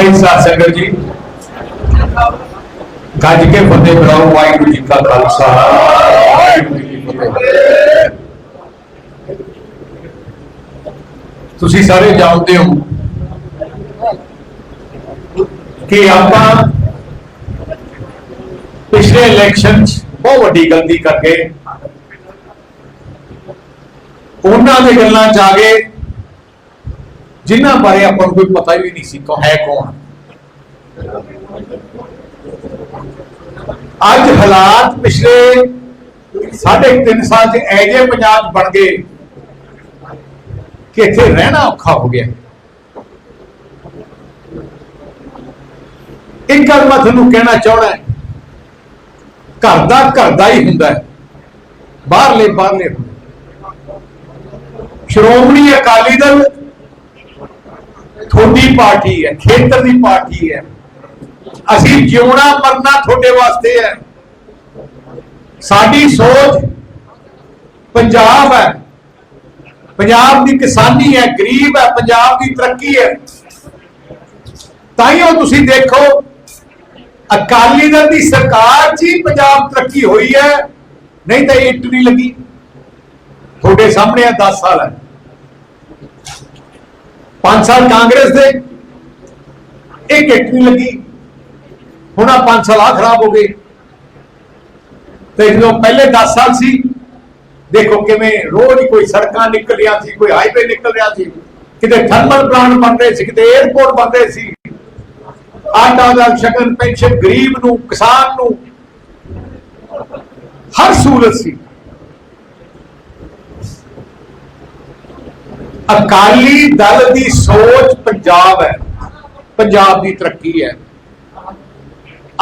ਵਾਹਿਗੁਰੂ ਸਾਹਿਬ ਸੰਗਤ ਜੀ। ਗੱਜ ਕੇ ਫਤਿਹ ਬੁਲਾਓ ਵਾਹਿਗੁਰੂ ਜੀ ਕਾ ਖਾਲਸਾ। ਤੁਸੀਂ ਸਾਰੇ ਜਾਣਦੇ ਹੋ ਕਿ ਆਪਾਂ ਪਿਛਲੇ ਇਲੈਕਸ਼ਨ 'ਚ ਬਹੁਤ ਵੱਡੀ ਗਲਤੀ ਕਰਕੇ ਉਹਨਾਂ ਦੇ ਗੱਲਾਂ 'ਚ ਆ ਗਏ ਜਿਨ੍ਹਾਂ ਬਾਰੇ ਆਪਾਂ ਨੂੰ ਕੋਈ ਪਤਾ ਵੀ ਨਹੀਂ ਸੀ ਕੋ ਹੈ ਕੌਣ। ਅੱਜ ਹਾਲਾਤ ਪਿਛਲੇ ਸਾਢੇ ਕੁ ਤਿੰਨ ਸਾਲ ਚ ਐਜੇ ਪੰਜਾਬ ਬਣ ਗਏ ਕਿ ਇੱਥੇ ਰਹਿਣਾ ਔਖਾ ਹੋ ਗਿਆ। ਇੱਕ ਗੱਲ ਮੈਂ ਤੁਹਾਨੂੰ ਕਹਿਣਾ ਚਾਹਣਾ ਘਰ ਦਾ ਘਰ ਦਾ ਹੀ ਹੁੰਦਾ ਬਾਹਰਲੇ ਬਾਹਰਲੇ ਹੁੰਦੇ। ਸ਼੍ਰੋਮਣੀ ਅਕਾਲੀ ਦਲ ਤੁਹਾਡੀ ਪਾਰਟੀ ਹੈ, ਖੇਤਰ ਦੀ ਪਾਰਟੀ ਹੈ। ਅਸੀਂ ਜਿਉਣਾ ਮਰਨਾ ਤੁਹਾਡੇ ਵਾਸਤੇ ਹੈ। ਸਾਡੀ ਸੋਚ ਪੰਜਾਬ ਹੈ। ਪੰਜਾਬ ਦੀ ਕਿਸਾਨੀ ਹੈ, ਗਰੀਬ ਹੈ, ਪੰਜਾਬ ਦੀ ਤਰੱਕੀ ਹੈ। ਤਾਂ ਉਹ ਤੁਸੀਂ ਦੇਖੋ, ਅਕਾਲੀ ਦਲ ਦੀ ਸਰਕਾਰ 'ਚ ਹੀ ਪੰਜਾਬ ਤਰੱਕੀ ਹੋਈ ਹੈ। ਨਹੀਂ ਤਾਂ ਇੱਟ ਨਹੀਂ ਲੱਗੀ। ਤੁਹਾਡੇ ਸਾਹਮਣੇ ਆ 10 ਸਾਲ ਹੈ। 5 ਸਾਲ ਕਾਂਗਰਸ ਦੇ, ਇੱਕ ਇੱਟ ਨਹੀਂ ਲੱਗੀ। ਹੁਣ ਆ 5 ਸਾਲ ਆ ਖਰਾਬ ਹੋ ਗਏ। ਤੇ ਜਦੋਂ ਪਹਿਲੇ 10 ਸਾਲ ਸੀ, ਦੇਖੋ ਕਿਵੇਂ ਰੋਜ਼ ਕੋਈ ਸੜਕਾਂ ਨਿਕਲ ਰਹੀਆਂ ਸੀ, ਕੋਈ ਹਾਈਵੇ ਨਿਕਲ ਰਿਹਾ ਸੀ। ਕਿਤੇ ਥਰਮਲ ਪਲਾਂਟ ਬਣ ਰਹੇ ਸੀ, ਕਿਤੇ 에어ਪੋਰਟ ਬਣ ਰਹੇ ਸੀ। ਆਟਾ ਦਾ ਸ਼ਗਨ ਪੈਨਸ਼ਨ ਗਰੀਬ ਨੂੰ, ਕਿਸਾਨ ਨੂੰ। ਹਰ ਸਹੂਲਤ ਸੀ। ਅਕਾਲੀ ਦਲ ਦੀ ਸੋਚ ਪੰਜਾਬ ਹੈ। ਪੰਜਾਬ ਦੀ ਤਰੱਕੀ ਹੈ।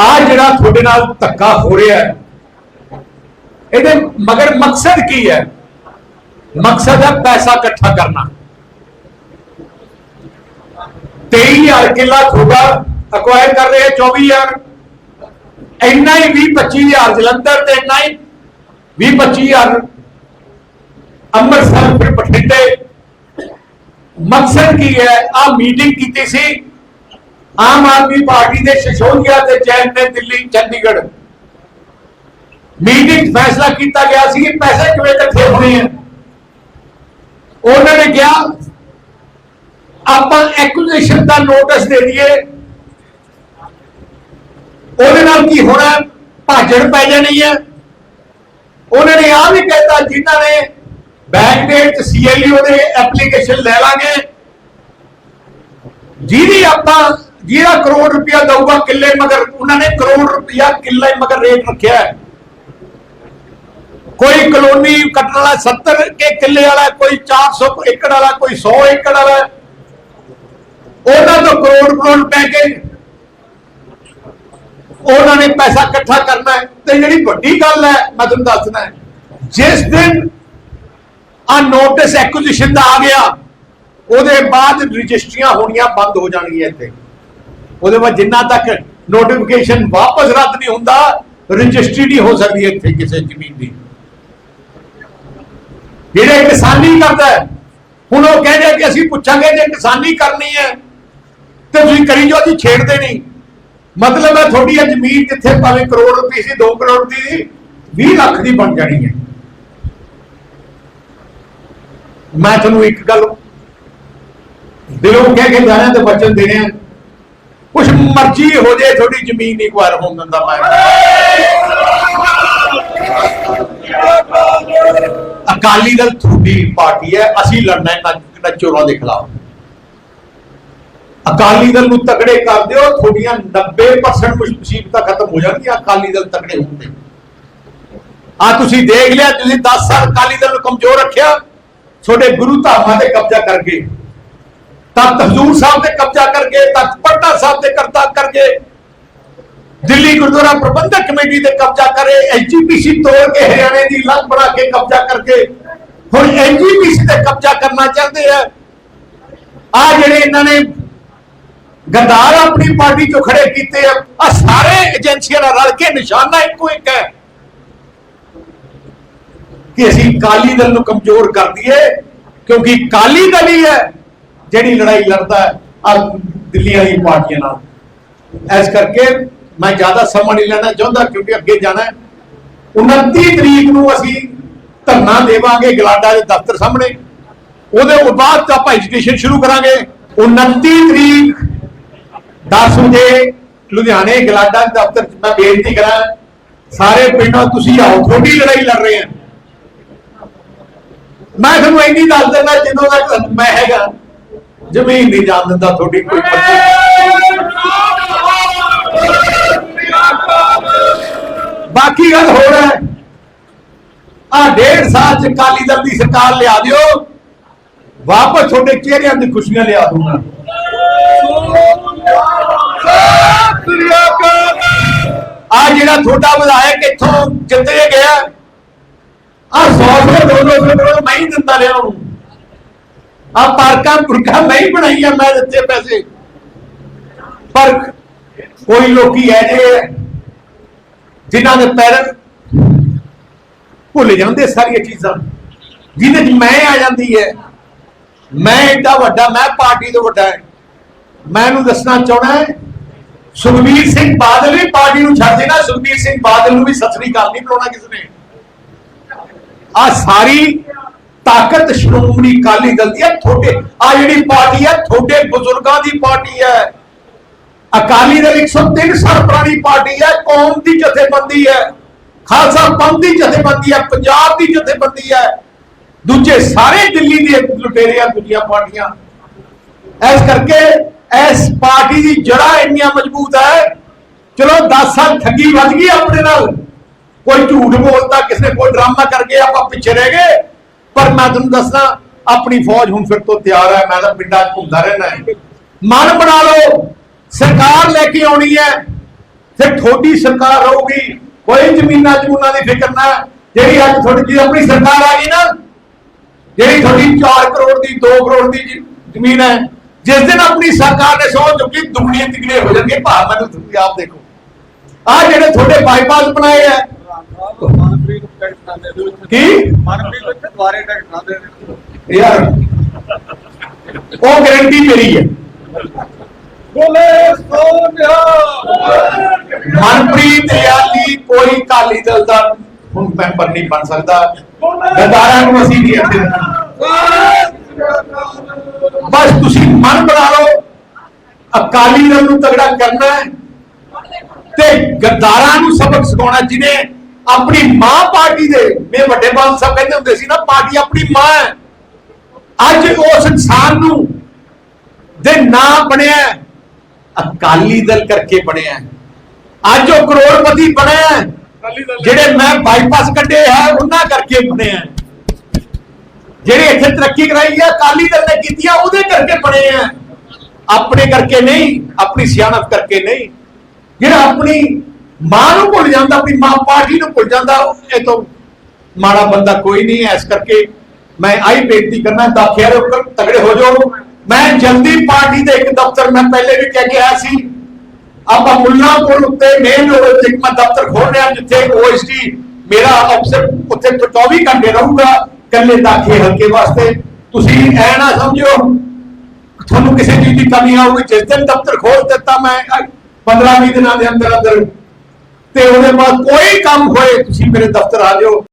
ਆ ਜਿਹੜਾ ਤੁਹਾਡੇ ਨਾਲ ਧੱਕਾ ਹੋ ਰਿਹਾ ਹੈ, ਇਹਦੇ ਮਗਰ ਮਕਸਦ ਕੀ ਹੈ? ਮਕਸਦ ਹੈ ਪੈਸਾ ਇਕੱਠਾ ਕਰਨਾ। 23000 ਕਿੱਲਾ ਤੁਹਾਡਾ ਅਕਵਾਇਰ ਕਰ ਰਹੇ 24000 ਇੰਨਾ ਹੀ 20 25000 ਜਲੰਧਰ ਤੇ ਇੰਨਾ ਹੀ 20 25000 ਅੰਮ੍ਰਿਤਸਰ, ਫਿਰ ਬਠਿੰਡੇ। ਮਕਸਦ ਕੀ ਹੈ? ਆ ਮੀਟਿੰਗ ਕੀਤੀ ਸੀ। ਆਮ ਆਦਮੀ ਪਾਰਟੀ ਦੇ ਸ਼ਸ਼ੋਕਿਆ ਤੇ ਜੈਨ ਨੇ ਦਿੱਲੀ, ਚੰਡੀਗੜ੍ਹ। ਮੀਟਿੰਗ ਫੈਸਲਾ ਕੀਤਾ ਗਿਆ ਸੀ ਕਿ ਪੈਸੇ ਕਿਵੇਂ ਇਕੱਠੇ ਹੋਣੇ ਆ। ਉਹਨਾਂ ਨੇ ਕਿਹਾ, ਆਪਾਂ ਐਕੂਜੇਸ਼ਨ ਦਾ ਨੋਟਿਸ ਦੇ ਦਈਏ। ਉਹਦੇ ਨਾਲ ਕੀ ਹੋਣਾ? ਭਾਜੜ ਪੈ ਜਾਣੀ ਹੈ ਉਹਨਾਂ ਨੇ ਆ ਵੀ ਕਹਿਤਾ, ਜਿਨ੍ਹਾਂ ਨੇ ਬੈਂਕ ਡੇਟ ਚ ਸੀਐਲਯੂ ਦੇ ਐਪਲੀਕੇਸ਼ਨ ਲੈ ਲਾਂਗੇ। ਜਿਹਦੀ ਆਪਾਂ ਜਿਹੜਾ ਕਰੋੜ ਰੁਪਇਆ ਦਊਗਾ ਕਿੱਲੇ ਮਗਰ, ਉਹਨਾਂ ਨੇ ਕਰੋੜ ਰੁਪਇਆ ਕਿੱਲੇ ਮਗਰ ਰੇਟ ਰੱਖਿਆ ਹੈ। ਕੋਈ ਕਲੋਨੀ ਕੱਟਣ ਵਾਲਾ 70 ਕੇ ਕਿੱਲੇ ਵਾਲਾ, ਕੋਈ 400 ਏਕੜ ਵਾਲਾ, ਕੋਈ 100 ਏਕੜ ਵਾਲਾ, ਉਹਨਾਂ ਤੋਂ ਕਰੋੜ ਕਰੋੜ ਪੈ ਕੇ ਉਹਨਾਂ ਨੇ ਪੈਸਾ ਇਕੱਠਾ ਕਰਨਾ ਹੈ। ਤੇ ਜਿਹੜੀ ਵੱਡੀ ਗੱਲ ਹੈ, ਮੈਂ ਤੁਹਾਨੂੰ ਦੱਸਣਾ ਹੈ ਜਿਸ ਦਿਨ ਆ ਨੋਟਿਸ ਐਕੁਜੀਸ਼ਨ ਦਾ ਆ ਗਿਆ। ਉਹਦੇ ਬਾਅਦ ਰਜਿਸਟਰੀਆਂ ਹੋਣੀਆਂ ਬੰਦ ਹੋ ਜਾਣਗੀਆਂ ਇੱਥੇ। ਉਹਦੇ ਬਾਅਦ ਜਿੰਨਾ ਤੱਕ ਨੋਟੀਫਿਕੇਸ਼ਨ ਵਾਪਸ ਰੱਦ ਨਹੀਂ ਹੁੰਦਾ, ਰਜਿਸਟਰੀ ਨਹੀਂ ਹੋ ਸਕਦੀ ਇੱਥੇ ਕਿਸੇ ਜ਼ਮੀਨ ਦੀ। ਜਿਹੜੇ ਕਿਸਾਨੀ ਕਰਦਾ ਹੁਣ ਉਹ ਕਹਿੰਦੇ ਕਿ ਅਸੀਂ ਪੁੱਛਾਂਗੇ ਜੇ ਕਿਸਾਨੀ ਕਰਨੀ ਹੈ, ਤੇ ਤੁਸੀਂ ਕਰੀ ਜੋ ਅਸੀਂ ਛੇੜਦੇ ਨਹੀਂ। ਮਤਲਬ ਹੈ ਤੁਹਾਡੀ ਇਹ ਜ਼ਮੀਨ ਜਿੱਥੇ ਭਾਵੇਂ ਕਰੋੜ ਰੁਪਏ ਸੀ 2 ਕਰੋੜ ਦੀ 20 ਲੱਖ ਦੀ ਬਣ ਜਾਣੀ ਹੈ। ਮੈਂ ਤੁਹਾਨੂੰ ਇੱਕ ਗੱਲ ਦਿਲੋਂ ਕਹਿ ਕੇ ਜਾਣਾ ਤੇ ਵਚਨ ਦੇਣੇ ਆ। ਕੁਛ ਮਰਜ਼ੀ ਹੋ ਜੇ ਤੁਹਾਡੀ ਜ਼ਮੀਨ ਨਹੀਂ ਕੁਆਰ ਹੋਣ ਦਿੰਦਾ ਮੈਂ। ਅਕਾਲੀ ਦਲ ਤੁਹਾਡੀ ਪਾਰਟੀ ਹੈ, ਅਸੀਂ ਲੜਨਾ ਹੈ ਨਾ ਚੋਰਾਂ ਦੇ ਖਿਲਾਫ। ਅਕਾਲੀ ਦਲ ਨੂੰ ਤਕੜੇ ਕਰ ਦਿਓ, ਤੁਹਾਡੀਆਂ 90% ਮੁਸੀਬਤਾਂ ਖਤਮ ਹੋ ਜਾਣਗੀਆਂ, ਅਕਾਲੀ ਦਲ ਤਕੜੇ ਹੁੰਦੇ ਆ ਤੁਸੀਂ ਦੇਖ ਲਿਆ, ਤੁਸੀਂ 10 ਸਾਲ ਅਕਾਲੀ ਦਲ ਨੂੰ ਕਮਜ਼ੋਰ ਰੱਖਿਆ। ਤੁਹਾਡੇ ਗੁਰੂ ਧਾਮਾਂ ਤੇ ਕਬਜ਼ਾ ਕਰਕੇ, ਤਖਤ ਹਜ਼ੂਰ ਸਾਹਿਬ ਤੇ ਕਬਜ਼ਾ ਕਰਕੇ, ਤਖਤ ਪਟਨਾ ਸਾਹਿਬ ਤੇ ਕਰਤਾ ਕਰਕੇ, ਦਿੱਲੀ ਗੁਰਦੁਆਰਾ ਪ੍ਰਬੰਧਕ ਕਮੇਟੀ ਤੇ ਕਬਜ਼ਾ ਕਰੇ ਐਜੀਪੀਸੀ ਤੋੜ ਕੇ ਹਰਿਆਣੇ ਦੀ ਲੰਗ ਬਣਾ ਕੇ ਕਬਜ਼ਾ ਕਰਕੇ, ਹੁਣ ਐਜੀਪੀਸੀ ਤੇ ਕਬਜ਼ਾ ਕਰਨਾ ਚਾਹੁੰਦੇ ਆ। ਆ ਜਿਹੜੇ ਇਹਨਾਂ ਨੇ ਗਦਾਰ ਆਪਣੀ ਪਾਰਟੀ ਚੋਂ ਖੜੇ ਕੀਤੇ ਆ ਆ ਸਾਰੇ ਏਜੰਸੀਆਂ ਨਾਲ ਰਲ ਕੇ ਨਿਸ਼ਾਨਾ ਇੱਕੋ ਇੱਕ ਹੈ। ਕਿ ਅਸੀਂ ਕਾਲੀ ਦਲ ਨੂੰ ਕਮਜ਼ੋਰ ਕਰ ਦਈਏ, ਕਿਉਂਕਿ ਕਾਲੀ ਦਲ ਹੀ ਹੈ ਜਿਹੜੀ ਲੜਾਈ ਲੜਦਾ ਹੈ ਆ ਦਿੱਲੀ ਵਾਲੀ ਪਾਰਟੀਆਂ ਨਾਲ। ਇਸ ਕਰਕੇ ਮੈਂ ਜ਼ਿਆਦਾ ਸਮਾਂ ਨਹੀਂ ਲੈਣਾ ਚਾਹੁੰਦਾ, ਕਿਉਂਕਿ ਅੱਗੇ ਜਾਣਾ ਹੈ। 29 ਤਰੀਕ ਨੂੰ ਅਸੀਂ ਧਰਨਾ ਦੇਵਾਂਗੇ ਗਲਾਡਾ ਦੇ ਦਫ਼ਤਰ ਸਾਹਮਣੇ। ਉਹਦੇ ਤੋਂ ਬਾਅਦ ਆਪਾਂ ਐਜੂਕੇਸ਼ਨ ਸ਼ੁਰੂ ਕਰਾਂਗੇ। 29 ਤਰੀਕ 10 ਵਜੇ ਲੁਧਿਆਣੇ ਗਲਾਡਾ ਦੇ ਦਫ਼ਤਰ 'ਚ ਮੈਂ ਬੇਨਤੀ ਕਰਾਂ, ਸਾਰੇ ਪਿੰਡਾਂ, ਤੁਸੀਂ ਆਓ, ਤੁਹਾਡੀ ਲੜਾਈ ਲੜ ਰਹੇ ਆ ਮੈਂ ਤੁਹਾਨੂੰ ਇੰਨੀ ਦੱਸ ਦਿੰਦਾ ਜਦੋਂ ਤੱਕ ਮੈਂ ਹੈਗਾ। ਜ਼ਮੀਨ ਨਹੀਂ ਜਾਣ ਦਿੰਦਾ ਤੁਹਾਡੀ ਕੋਈ ਪਰਚੀ ਬਾਕੀ ਗੱਲ ਹੋਰ ਹੈ। ਆ ਡੇਢ ਸਾਲ ਚ ਕਾਲੀ ਦਲ ਦੀ ਸਰਕਾਰ ਲਿਆ ਦਿਓ। ਵਾਪਸ ਤੁਹਾਡੇ ਚਿਹਰਿਆਂ ਦੀ ਖੁਸ਼ੀਆਂ ਲਿਆ ਦੂੰਗਾ ਆ ਜਿਹੜਾ ਤੁਹਾਡਾ ਵਿਧਾਇਕ ਇੱਥੋਂ ਜਿੱਤੇ ਗਿਆ ਆ 100 ਸੌ ਦੋ ਦੋ ਮੈਂ ਹੀ ਦਿੰਦਾ ਰਿਹਾ ਉਹਨੂੰ। ਆ ਪਾਰਕਾਂ ਪੁਰਖਾਂ ਮੈਂ ਹੀ ਬਣਾਈਆਂ ਮੈਂ ਦਿੱਤੇ ਪੈਸੇ। ਪਰ ਕੋਈ ਲੋਕੀ ਐਜੇ ਹੈ ਜਿਨ੍ਹਾਂ ਦੇ ਪੈਰ ਭੁੱਲ ਜਾਂਦੇ ਸਾਰੀਆਂ ਚੀਜ਼ਾਂ। ਜਿਹਦੇ ਚ ਮੈਂ ਆ ਜਾਂਦੀ ਹੈ। ਮੈਂ ਏਡਾ ਵੱਡਾ, ਮੈਂ ਪਾਰਟੀ ਤੋਂ ਵੱਡਾ ਹੈ। ਮੈਂ ਇਹਨੂੰ ਦੱਸਣਾ ਚਾਹਣਾ ਹੈ, ਸੁਖਬੀਰ ਸਿੰਘ ਬਾਦਲ ਵੀ ਪਾਰਟੀ ਨੂੰ ਛੱਡ ਦੇਣਾ, ਸੁਖਬੀਰ ਸਿੰਘ ਬਾਦਲ ਨੂੰ ਵੀ ਸਤਿ ਸ੍ਰੀ ਅਕਾਲ ਨਹੀਂ ਬੁਲਾਉਣਾ ਕਿਸ ਨੇ। ਆ ਸਾਰੀ ਤਾਕਤ ਸ਼੍ਰੋਮਣੀ ਅਕਾਲੀ ਦਲ ਦੀ ਹੈ ਤੁਹਾਡੇ ਆ ਜਿਹੜੀ ਪਾਰਟੀ ਹੈ ਤੁਹਾਡੇ ਬਜ਼ੁਰਗਾਂ ਦੀ ਪਾਰਟੀ ਹੈ ਅਕਾਲੀ ਦਲ 103 ਸਾਲ ਪੁਰਾਣੀ ਪਾਰਟੀ ਹੈ ਕੌਮ ਦੀ ਜਥੇਬੰਦੀ ਹੈ ਖਾਲਸਾ ਪੰਥ ਦੀ ਜਥੇਬੰਦੀ ਹੈ ਪੰਜਾਬ ਦੀ ਜਥੇਬੰਦੀ ਹੈ ਦੂਜੇ ਸਾਰੇ ਦਿੱਲੀ ਦੇ ਲੁਟੇਰੇ ਆ ਦੂਜੀਆਂ ਪਾਰਟੀਆਂ। ਇਸ ਕਰਕੇ ਇਸ ਪਾਰਟੀ ਦੀ ਜੜਾ ਇੰਨੀਆਂ ਮਜ਼ਬੂਤ ਹੈ ਚਲੋ 10 ਸਾਲ ਠੱਗੀ ਵੱਜ ਗਈ ਆਪਣੇ ਨਾਲ। ਕੋਈ ਝੂਠ ਬੋਲਦਾ, ਕਿਸੇ ਕੋਈ ਡਰਾਮਾ ਕਰਕੇ ਆਪਾਂ ਪਿੱਛੇ ਰਹਿ ਗਏ। ਪਰ ਮੈਂ ਤੁਹਾਨੂੰ ਦੱਸਣਾ ਆਪਣੀ ਫੌਜ ਹੁਣ ਫਿਰ ਤੋਂ ਤਿਆਰ ਹੈ, ਮੈਂ ਤਾਂ ਪਿੰਡਾਂ 'ਚ ਘੁੰਮਦਾ ਰਹਿਣਾ ਹੈ। ਮਨ ਬਣਾ ਲਓ, ਸਰਕਾਰ ਲੈ ਕੇ ਆਉਣੀ ਹੈ, ਫਿਰ ਤੁਹਾਡੀ ਸਰਕਾਰ ਰਹੂਗੀ। ਕੋਈ ਜ਼ਮੀਨਾਂ ਜਮੂਨਾਂ ਦੀ ਫਿਕਰ ਨਾ, ਜਿਹੜੀ ਅੱਜ ਤੁਹਾਡੀ ਜੀ ਆਪਣੀ ਸਰਕਾਰ ਆ ਗਈ ਨਾ, ਜਿਹੜੀ ਤੁਹਾਡੀ 4 ਕਰੋੜ ਦੀ 2 ਕਰੋੜ ਦੀ ਜ਼ਮੀਨ ਹੈ, ਜਿਸ ਦਿਨ ਆਪਣੀ ਸਰਕਾਰ ਨੇ ਸੌ ਚੁੱਕੀ ਦੁਗਣੇ ਤਿਗਣੇ ਹੋ ਜਾਣਗੇ ਭਾਅ ਮੈਨੂੰ ਤੁਸੀਂ ਆਪ ਦੇਖੋ। ਆ ਜਿਹੜੇ ਤੁਹਾਡੇ ਬਾਈਪਾਸ ਬਣਾਏ ਆ ਮਨਪ੍ਰੀਤ ਟੈਕਸ ਨਾ ਦੇ ਦਿਓ ਇੱਥੇ। ਕੀ? ਮਨਪ੍ਰੀਤ ਦੁਆਰੇ ਟੈਕਸ ਨਾ ਦੇ। ਯਾਰ ਉਹ ਗਾਰੰਟੀ ਮੇਰੀ ਹੈ। ਬੋਲੇ ਸੋਨਿਆ। ਮਨਪ੍ਰੀਤ ਯਾਲੀ ਕੋਈ ਕਾਲੀ ਦਲ ਦਾ ਹੁਣ ਮੈਂਬਰ ਨਹੀਂ ਬਣ ਸਕਦਾ। ਗਦਾਰਾਂ ਨੂੰ ਅਸੀਂ ਨਹੀਂ ਇੱਥੇ ਬਸ ਤੁਸੀਂ ਮਨ ਬਣਾ ਲਓ। ਅਕਾਲੀ ਦਲ ਨੂੰ ਤਗੜਾ ਕਰਨਾ ਹੈ ਤੇ ਗੱਦਾਰਾਂ ਨੂੰ ਸਬਕ ਸਿਖਾਉਣਾ ਜਿਹਨੇ ਆਪਣੀ ਮਾਂ ਪਾਰਟੀ ਦੇ ਮੇ ਵੱਡੇ ਬਾਲ ਸਾਹਿਬ ਕਹਿੰਦੇ ਹੁੰਦੇ ਸੀ ਨਾ ਪਾਰਟੀ ਆਪਣੀ ਮਾਂ ਹੈ ਅੱਜ ਉਸ ਇਨਸਾਨ ਨੂੰ ਦੇ ਨਾਂ ਬਣਿਆ ਹੈ, ਅਕਾਲੀ ਦਲ ਕਰਕੇ ਬਣਿਆ ਹੈ। ਅੱਜ ਉਹ ਕਰੋੜਪਤੀ ਬਣਿਆ ਹੈ। ਜਿਹੜੇ ਮੈਂ ਬਾਈਪਾਸ ਕੱਢੇ ਹੈ ਉਹਨਾਂ ਕਰਕੇ ਬਣਿਆ ਹੈ। ਜਿਹੜੇ ਇੱਥੇ ਤਰੱਕੀ ਕਰਾਈ ਹੈ ਅਕਾਲੀ ਦਲ ਨੇ ਕੀਤੀਆਂ ਉਹਦੇ ਕਰਕੇ ਬਣੇ ਆ ਆਪਣੇ ਕਰਕੇ ਨਹੀਂ ਆਪਣੀ ਸਿਆਣਪ ਕਰਕੇ ਨਹੀਂ ਜਿਹੜਾ ਆਪਣੀ ਮਾਂ ਨੂੰ ਭੁੱਲ ਜਾਂਦਾ ਆਪਣੀ ਮਾਂ ਪਾਰਟੀ ਨੂੰ ਭੁੱਲ ਜਾਂਦਾ, ਇਹ ਤੋਂ ਮਾੜਾ ਬੰਦਾ ਕੋਈ ਨਹੀਂ ਹੈ। ਇਸ ਕਰਕੇ ਮੈਂ ਆਈ ਬੇਨਤੀ ਕਰਨਾ ਦਾਖਿਆਂ ਦੇ ਉੱਪਰ ਤਗੜੇ ਹੋ ਜਾਓ। ਮੈਂ ਜਲਦੀ ਪਾਰਟੀ ਦੇ ਇੱਕ ਦਫ਼ਤਰ ਮੈਂ ਪਹਿਲੇ ਵੀ ਕਹਿ ਕੇ ਆਇਆ ਸੀ, ਆਪਾਂ ਮੁੱਲਾਂਪੁਰ ਉੱਤੇ ਮੇਨ ਰੋਡ ਉੱਤੇ ਇੱਕ ਦਫ਼ਤਰ ਖੋਲ ਰਿਹਾ ਜਿੱਥੇ ਓਐਸਟੀ ਮੇਰਾ ਅਫਸਰ ਉੱਥੇ ਤੋਂ 24 ਘੰਟੇ ਰਹੂਗਾ ਕੱਲੇ ਦਾਖੇ ਹਲਕੇ ਵਾਸਤੇ। ਤੁਸੀਂ ਐ ਨਾ ਸਮਝਿਓ, ਤੁਹਾਨੂੰ ਕਿਸੇ ਚੀਜ਼ ਦੀ ਕਮੀ ਆਊਗੀ ਜਿਸ ਦਿਨ ਦਫ਼ਤਰ ਖੋਲ ਦਿੱਤਾ ਮੈਂ 15 20 ਦਿਨਾਂ ਦੇ ਅੰਦਰ ਅੰਦਰ ਤੇ ਉਹਦੇ ਬਾਅਦ ਕੋਈ ਕੰਮ ਹੋਏ ਤੁਸੀਂ ਮੇਰੇ ਦਫ਼ਤਰ ਆ ਜਾਓ।